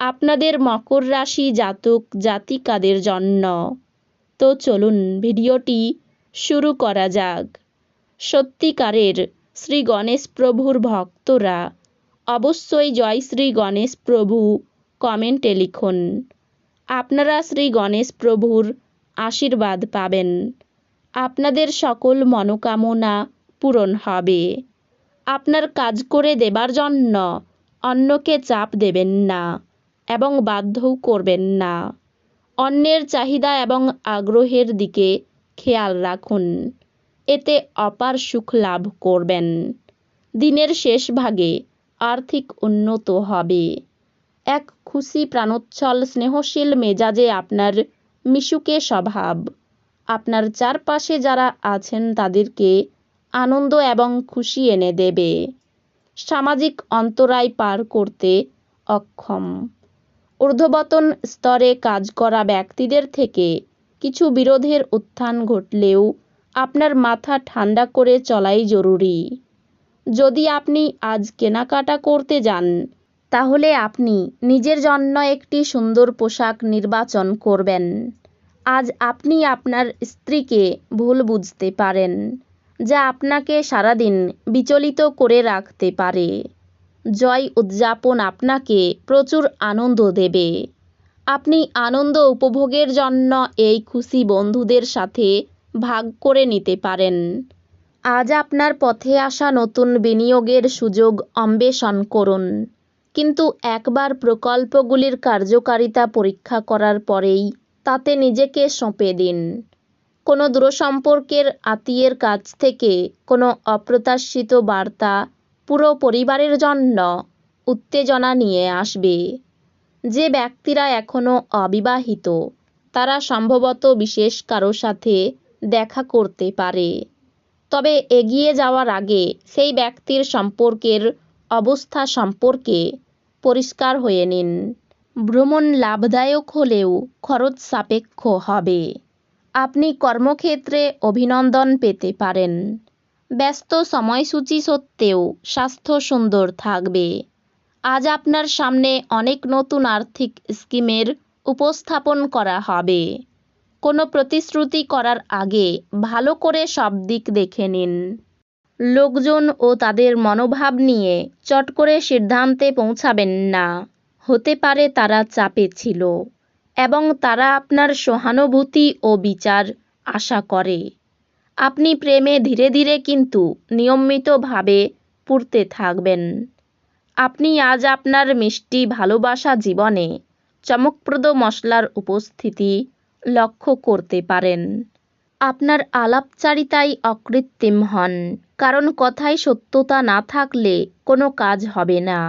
আপনাদের মকর রাশি জাতক, জাতিকাদের জন্য। তো চলুন ভিডিওটি শুরু করা যাক। সত্যিকারের শ্রী গণেশ প্রভুর ভক্তরা অবশ্যই জয় শ্রী গণেশ প্রভু কমেন্টে লিখুন। আপনারা শ্রী গণেশ প্রভুর আশীর্বাদ পাবেন। আপনাদের সকল মনোকামনা পূরণ হবে। আপনার কাজ করে দেবার জন্য অন্যকে চাপ দেবেন না। এবং বাধ্যও করবেন না। অন্যের চাহিদা এবং আগ্রহের দিকে খেয়াল রাখুন। এতে অপার সুখ লাভ করবেন। দিনের শেষ ভাগে আর্থিক উন্নত হবে। এক খুশি প্রাণোচ্ছল স্নেহশীল মেজাজে আপনার মিশুকে স্বভাব। আপনার চারপাশে যারা আছেন তাদেরকে আনন্দ এবং খুশি এনে দেবে। সামাজিক অন্তরায় পার করতে অক্ষম। ঊর্ধ্ববতন স্তরে কাজ করা ব্যক্তিদের থেকে কিছু বিরোধের উত্থান ঘটলেও আপনার মাথা ঠান্ডা করে চলাই জরুরি। যদি আপনি আজ কেনাকাটা করতে যান, তাহলে আপনি নিজের জন্য একটি সুন্দর পোশাক নির্বাচন করবেন। আজ আপনি আপনার স্ত্রীকে ভুল বুঝতে পারেন, যা আপনাকে সারাদিন বিচলিত করে রাখতে পারে। জয় উদযাপন আপনাকে প্রচুর আনন্দ দেবে। আপনি আনন্দ উপভোগের জন্য এই খুশি বন্ধুদের সাথে ভাগ করে নিতে পারেন। আজ আপনার পথে আসা নতুন বিনিয়োগের সুযোগ অন্বেষণ করুন। কিন্তু একবার প্রকল্পগুলির কার্যকারিতা পরীক্ষা করার পরেই তাতে নিজেকে সঁপে দিন। কোনো দূরসম্পর্কের আত্মীয়ের কাছ থেকে কোনো অপ্রত্যাশিত বার্তা পুরো পরিবারের জন্য উত্তেজনা নিয়ে আসবে। যে ব্যক্তিরা এখনও অবিবাহিত, তারা সম্ভবত বিশেষ কারও সাথে দেখা করতে পারে। তবে এগিয়ে যাওয়ার আগে সেই ব্যক্তির সম্পর্কের অবস্থা সম্পর্কে পরিষ্কার হয়ে নিন। ভ্রমণ লাভদায়ক হলেও খরচ সাপেক্ষ হবে। আপনি কর্মক্ষেত্রে অভিনন্দন পেতে পারেন। ব্যস্ত সময়সূচি সত্ত্বেও স্বাস্থ্য সুন্দর থাকবে। আজ আপনার সামনে অনেক নতুন আর্থিক স্কিমের উপস্থাপন করা হবে। কোনো প্রতিশ্রুতি করার আগে ভালো করে সব দিক দেখে নিন। লোকজন ও তাদের মনোভাব নিয়ে চট করে সিদ্ধান্তে পৌঁছাবেন না। হতে পারে তারা চাপে ছিল এবং তারা আপনার সহানুভূতি ও বিচার আশা করে। আপনি প্রেমে ধীরে ধীরে কিন্তু নিয়মিতভাবে পুড়তে থাকবেন। আপনি আজ আপনার মিষ্টি ভালোবাসা জীবনে চমকপ্রদ মশলার উপস্থিতি লক্ষ্য করতে পারেন। আপনার আলাপচারিতাই অকৃত্রিম হন, কারণ কথায় সত্যতা না থাকলে কোনো কাজ হবে না।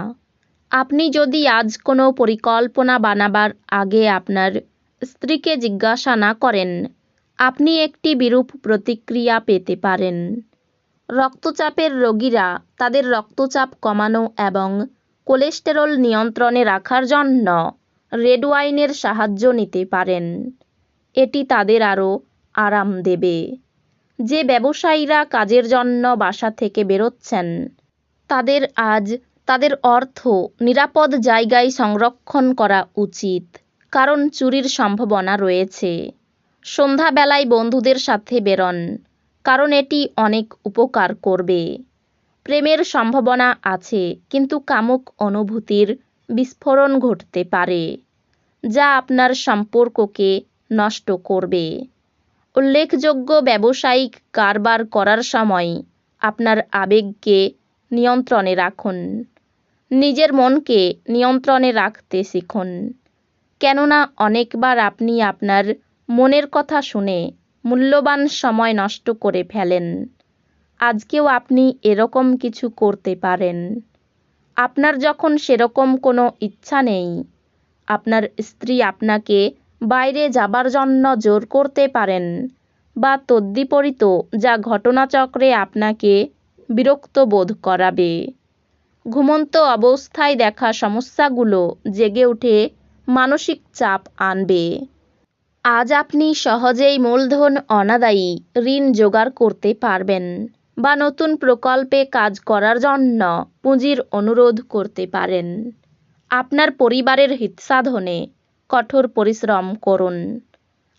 আপনি যদি আজ কোনো পরিকল্পনা বানাবার আগে আপনার স্ত্রীকে জিজ্ঞাসা না করেন আপনি একটি বিরূপ প্রতিক্রিয়া পেতে পারেন। রক্তচাপের রোগীরা তাদের রক্তচাপ কমানো এবং কোলেস্টেরল নিয়ন্ত্রণে রাখার জন্য রেড ওয়াইনের সাহায্য নিতে পারেন। এটি তাদের আরও আরাম দেবে। যে ব্যবসায়ীরা কাজের জন্য বাসা থেকে বেরোচ্ছেন, তাদের আজ তাদের অর্থ নিরাপদ জায়গায় সংরক্ষণ করা উচিত, কারণ চুরির সম্ভাবনা রয়েছে। সন্ধ্যাবেলায় বন্ধুদের সাথে বেরোন, কারণ এটি অনেক উপকার করবে। প্রেমের সম্ভাবনা আছে, কিন্তু কামুক অনুভূতির বিস্ফোরণ ঘটতে পারে, যা আপনার সম্পর্ককে নষ্ট করবে। উল্লেখযোগ্য ব্যবসায়িক কারবার করার সময় আপনার আবেগকে নিয়ন্ত্রণে রাখুন, নিজের মনকে নিয়ন্ত্রণে রাখতে শিখুন। কেননা অনেকবার আপনি আপনার মনের কথা শুনে মূল্যবান সময় নষ্ট করে ফেলেন। আজকেও আপনি এরকম কিছু করতে পারেন। আপনার যখন সেরকম কোনো ইচ্ছা নেই, আপনার স্ত্রী আপনাকে বাইরে যাবার জন্য জোর করতে পারেন বা তদ্বিপরীত যা ঘটনাচক্রে আপনাকে বিরক্ত বোধ করাবে। ঘুমন্ত অবস্থায় দেখা সমস্যাগুলো জেগে উঠে মানসিক চাপ আনবে। আজ আপনি সহজেই মূলধন অনাদায়ী ঋণ জোগাড় করতে পারবেন বা নতুন প্রকল্পে কাজ করার জন্য পুঁজির অনুরোধ করতে পারেন। আপনার পরিবারের হিতসাধনে কঠোর পরিশ্রম করুন।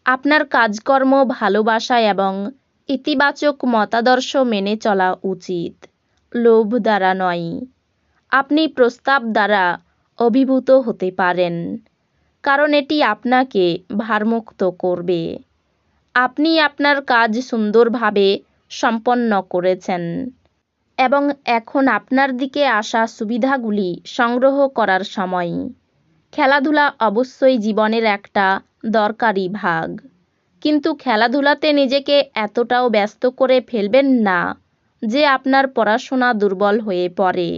আপনার কাজকর্ম, ভালোবাসা এবং ইতিবাচক মতাদর্শ মেনে চলা উচিত। লোভ দ্বারা নয়, আপনি প্রস্তাব দ্বারা অভিভূত হতে পারেন। কারণ এটি আপনাকে ভারমুক্ত করবে। আপনি আপনার কাজ সুন্দরভাবে সম্পন্ন করেছেন এবং এখন আপনার দিকে আসা সুবিধাগুলি সংগ্রহ করার সময়। খেলাধুলা অবশ্যই জীবনের একটা দরকারি ভাগ। কিন্তু খেলাধুলাতে নিজেকে এতটাও ব্যস্ত করে ফেলবেন না যে আপনার পড়াশোনা দুর্বল হয়ে পড়ে।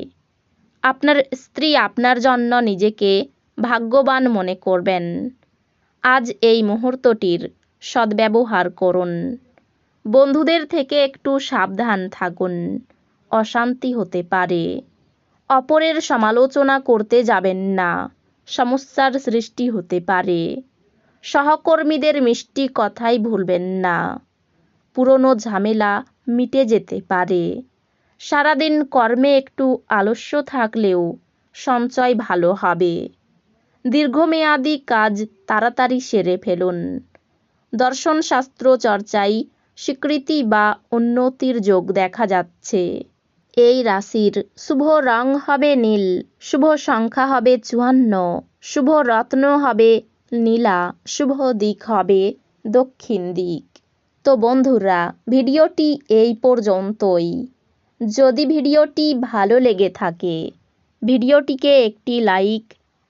আপনার স্ত্রী আপনার জন্য নিজেকে ভাগ্যবান মনে করবেন। আজ এই মুহূর্তটির সদ্ব্যবহার করুন। বন্ধুদের থেকে একটু সাবধান থাকুন। অশান্তি হতে পারে। অপরের সমালোচনা করতে যাবেন না। সমস্যার সৃষ্টি হতে পারে। সহকর্মীদের মিষ্টি কথাই ভুলবেন না। পুরনো ঝামেলা মিটে যেতে পারে। সারাদিন কর্মে একটু আলস্য থাকলেও সঞ্চয় ভালো হবে। দীর্ঘমেয়াদী কাজ তাড়াতাড়ি সেরে ফেলুন। দর্শনশাস্ত্র চর্চায় স্বীকৃতি বা উন্নতির যোগ দেখা যাচ্ছে। এই রাশির শুভ রং হবে নীল, শুভ সংখ্যা হবে চুয়ান্ন, শুভ রত্ন হবে নীলা, শুভ দিক হবে দক্ষিণ দিক। তো বন্ধুরা, ভিডিওটি এই পর্যন্তই। যদি ভিডিওটি ভালো লেগে থাকে, ভিডিওটিকে একটি লাইক